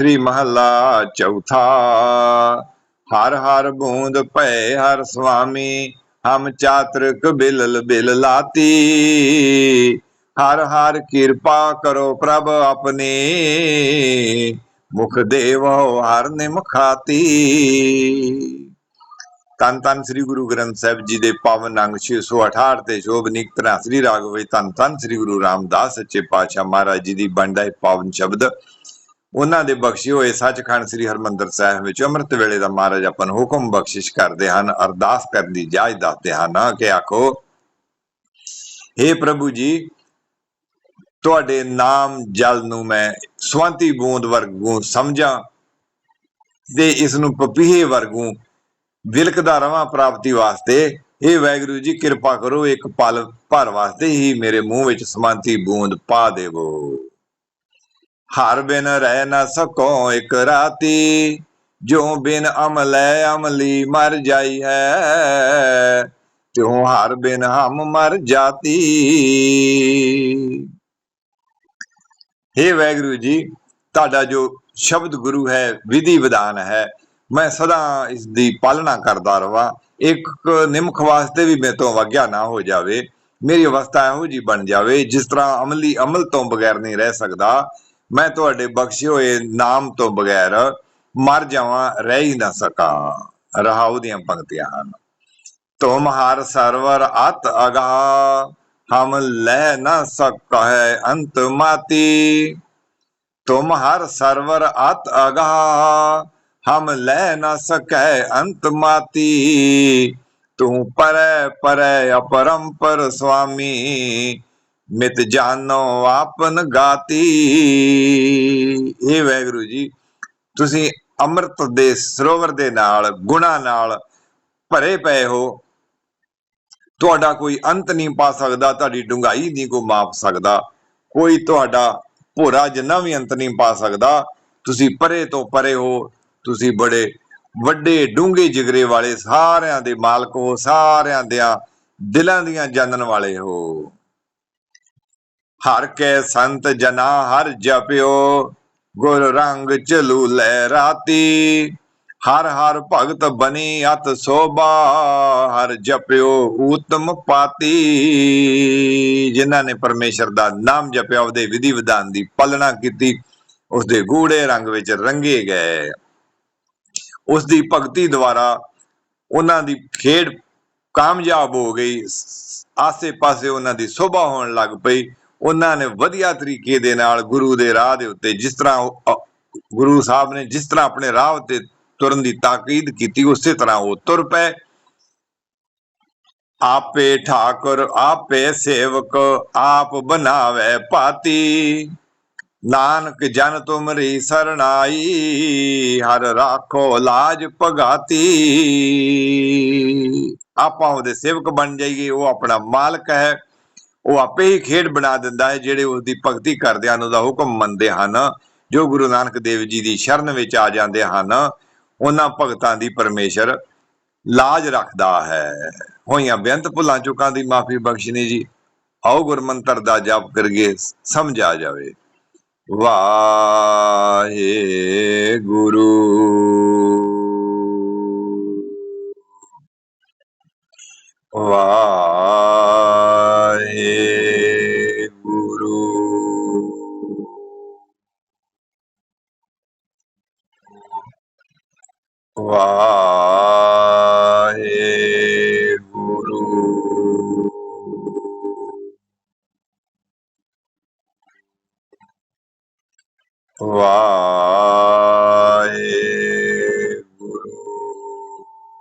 ਸ੍ਰੀ ਮਹੱਲਾ ਚੌਥਾ। ਹਰ ਹਰ ਬੂੰਦ ਭੈ ਹਰ ਸੁਆਮੀ ਹਮ ਚਾਤ੍ਰਿਕ ਬਿਲਲ ਬਿਲ ਲਾਤੀ। ਹਰ ਹਰ ਕਿਰਪਾ ਕਰੋ ਪ੍ਰਭ ਆਪਣੀ, ਮੁਖ ਦੇਵੋ ਹਰ ਨਿਮਖਾਤੀ ਤਨ ਤਨ ਸ੍ਰੀ ਗੁਰੂ ਗ੍ਰੰਥ ਸਾਹਿਬ ਜੀ ਦੇ ਪਾਵਨ ਅੰਗ 668 ਤੇ ਸ਼ੋਭਨੀਕ ਤਰ੍ਹਾਂ ਸ੍ਰੀ ਰਾਗ ਵਿੱਚ ਤਨ ਤਨ ਸ੍ਰੀ ਗੁਰੂ ਰਾਮਦਾਸ ਸੱਚੇ ਪਾਤਸ਼ਾਹ ਮਹਾਰਾਜ ਜੀ ਦੀ ਬਣਦਾ ਹੈ ਪਾਵਨ ਸ਼ਬਦ। ਉਹਨਾਂ ਦੇ ਬਖਸ਼ੇ ਹੋਏ ਸੱਚਖੰਡ ਸ੍ਰੀ ਹਰਮੰਦਰ ਸਾਹਿਬ ਵਿੱਚ ਅੰਮ੍ਰਿਤ ਵੇਲੇ ਦਾ ਮਹਾਰਾਜ ਆਪਾਂ ਨੂੰ ਹੁਕਮ ਬਖਸ਼ਿਸ਼ ਕਰਦੇ ਹਨ, ਅਰਦਾਸ ਕਰਨ ਦੀ ਜਾਇਜ਼ ਦੱਸਦੇ ਹਨ, ਕਿ ਆਖੋ हे ਪ੍ਰਭੂ ਜੀ, ਤੁਹਾਡੇ ਨਾਮ ਜਲ ਨੂੰ ਮੈਂ ਸਵੰਤੀ ਬੂੰਦ ਵਰਗੂ ਸਮਝਾਂ ਤੇ ਇਸ ਨੂੰ ਪਪੀਹੇ ਵਰਗੂ ਵਿਲਕਦਾ ਰਵਾਂ ਪ੍ਰਾਪਤੀ ਵਾਸਤੇ। ਇਹ ਵੈਗੁਰੂ ਜੀ, ਕਿਰਪਾ ਕਰੋ, ਇੱਕ ਪਲ ਭਰ ਵਾਸਤੇ ਹੀ ਮੇਰੇ ਮੂੰਹ ਵਿੱਚ ਸਮਾਂਤੀ ਬੂੰਦ ਪਾ ਦੇਵੋ। ਹਰ ਬਿਨ ਰਹਿ ਨਾ ਸਕੋ ਇਕ ਰਾਤੀ ਜੋ ਬਿਨ ਅਮਲੇ ਅਮਲੀ ਮਰ ਜਾਈ ਹੈ। ਤਿਉ ਹਰ ਬਿਨ ਹਮ ਮਰ ਜਾਤੀ। हे ਵੈਗੁਰੂ ਜੀ, ਤੁਹਾਡਾ ਜੋ ਸ਼ਬਦ ਗੁਰੂ ਹੈ, ਵਿਧੀ ਵਿਧਾਨ ਹੈ, ਮੈਂ ਸਦਾ ਇਸ ਦੀ ਪਾਲਣਾ ਕਰਦਾ ਰਵਾਂ। ਇੱਕ ਨਿਮਖ ਵਾਸਤੇ ਵੀ ਮੇਰੇ ਤੋਂ ਵਗਿਆ ਨਾ ਹੋ ਜਾਵੇ। ਮੇਰੀ ਅਵਸਥਾ ਇਹੋ ਜੀ ਬਣ ਜਾਵੇ, ਜਿਸ ਤਰ੍ਹਾਂ ਅਮਲੀ ਅਮਲ ਤੋਂ ਬਗੈਰ ਨਹੀਂ ਰਹਿ ਸਕਦਾ। ਮੈਂ ਤੁਹਾਡੇ ਬਖਸ਼ੇ ਹੋਏ ਨਾਮ ਤੋਂ ਬਗੈਰ ਮਰ ਜਾਵਾਂ, ਰਹਿ ਹੀ ਨਾ ਸਕਾਂ। ਰਹਾਉ ਦੀਆਂ ਪੰਕਤੀਆਂ ਹਨ। ਤੁਮ ਹਰ ਸਰਵਰ ਅਤ ਅਗਾ ਹਮ ਲੈ ਨਾ ਸਕੈ ਅੰਤ ਮਾਤੀ। ਤੁਮ ਹਰ ਸਰਵਰ ਅਤ ਅਗਾ ਹਮ ਲੈ ਨਾ ਸਕੈ ਅੰਤ ਮਾਤੀ। ਤੂੰ ਪਰੈ ਪਰੈ ਅਪਰੰਪਰ ਸੁਆਮੀ ਮਿਤ ਜਾਨੋ ਆਪਨ ਗਾਤੀ। ਇਹ ਵੈਗੁਰੂ ਜੀ, ਤੁਸੀਂ ਅੰਮ੍ਰਿਤ ਦੇ ਸਰੋਵਰ ਦੇ ਨਾਲ, ਗੁਣਾ ਨਾਲ ਭਰੇ ਪਏ ਹੋ। ਤੁਹਾਡਾ ਕੋਈ ਅੰਤ ਨਹੀਂ ਪਾ ਸਕਦਾ, ਤੁਹਾਡੀ ਡੁੰਗਾਈ ਨਹੀਂ ਕੋ ਮਾਪ ਸਕਦਾ। ਕੋਈ ਤੁਹਾਡਾ ਭੋਰਾ ਜਿੰਨਾ ਵੀ ਅੰਤ ਨਹੀਂ ਪਾ ਸਕਦਾ, ਤੁਸੀਂ ਪਰੇ ਤੋਂ ਪਰੇ ਹੋ। ਤੁਸੀਂ ਬੜੇ ਵੱਡੇ ਡੂੰਘੇ ਜਿਗਰੇ ਵਾਲੇ ਸਾਰਿਆਂ ਦੇ ਮਾਲਕ ਹੋ, ਸਾਰਿਆਂ ਦੇ ਦਿਲਾਂ ਦੀਆਂ ਜਾਣਨ ਵਾਲੇ ਹੋ। ਹਰ ਕੇ ਸੰਤ ਜਨਾ ਹਰ ਜਪਿਓ, ਗੁਰ ਰੰਗ ਚਲੂ ਲੈ ਰਾਤੀ। ਹਰ ਹਰ ਭਗਤ ਬਣੀ ਅਤ ਸੋਭਾ, ਹਰ ਜਪਿਓ ਊਤਮ ਪਾਤੀ। ਜਿਨ੍ਹਾਂ ਨੇ ਪਰਮੇਸ਼ਰ ਦਾ ਨਾਮ ਜਪਿਆ, ਉਹਦੇ ਵਿਧੀ ਵਿਧਾਨ ਦੀ ਪਾਲਣਾ ਕੀਤੀ ਉਸ ਦੇ ਗੂੜੇ ਰੰਗ ਵਿੱਚ ਰੰਗੇ ਗਏ। ਉਸ ਦੀ ਭਗਤੀ ਦੁਆਰਾ ਉਹਨਾਂ ਦੀ ਖੇਡ ਕਾਮਯਾਬ ਹੋ ਗਈ। ਆਸੇ-ਪਾਸੇ ਉਹਨਾਂ ਦੀ ਸੋਭਾ ਹੋਣ ਲੱਗ ਪਈ। ਉਹਨਾਂ ਨੇ ਵਧੀਆ ਤਰੀਕੇ ਦੇ ਨਾਲ ਗੁਰੂ ਦੇ ਰਾਹ ਦੇ ਉੱਤੇ ਜਿਸ ਤਰ੍ਹਾਂ ਗੁਰੂ ਸਾਹਿਬ ਨੇ ਜਿਸ ਤਰ੍ਹਾਂ ਆਪਣੇ ਰਾਹ ਤੇ ਤੁਰਨ ਦੀ ਤਾਕੀਦ ਕੀਤੀ, ਉਸੇ ਤਰ੍ਹਾਂ ਉਹ ਤੁਰ ਪਏ। ਆਪੇ ਠਾਕੁਰ, ਆਪੇ ਸੇਵਕ, ਆਪ ਬਣਾਵੇ ਪਾਤੀ ਨਾਨਕ ਜਨ ਤੁਮਰੀ ਸਰਣਾਈ, ਹਰ ਰਾਖੋ ਲਾਜ ਭਗਾਤੀ। ਆਪਾਂ ਉਹਦੇ ਸੇਵਕ ਬਣ ਜਾਈਏ, ਉਹ ਆਪਣਾ ਮਾਲਕ ਹੈ। ਉਹ ਆਪੇ ਹੀ ਖੇਡ ਬਣਾ ਦਿੰਦਾ ਹੈ, ਜਿਹੜੇ ਉਸ ਦੀ ਭਗਤੀ ਕਰਦੇ ਹਨ, ਉਹਦਾ ਹੁਕਮ ਮੰਨਦੇ ਹਨ, ਜੋ ਗੁਰੂ ਨਾਨਕ ਦੇਵ ਜੀ ਦੀ ਸ਼ਰਨ ਵਿੱਚ ਆ ਜਾਂਦੇ ਹਨ, ਉਹਨਾਂ ਭਗਤਾਂ ਦੀ ਪਰਮੇਸ਼ਰ ਲਾਜ ਰੱਖਦਾ ਹੈ। ਹੋਈਆਂ ਬੇਅੰਤ ਭੁੱਲਾਂ ਚੁੱਕਾਂ ਦੀ ਮਾਫੀ ਬਖਸ਼ਣੀ ਜੀ, ਆਓ ਗੁਰਮੰਤਰ ਦਾ ਜਾਪ ਕਰੀਏ ਸਮਝ ਆ ਜਾਵੇ। ਵਾਹਿਗੁਰੂ ਵਾਹਿਗੁਰੂ। ਵਾਹਿਗੁਰੂ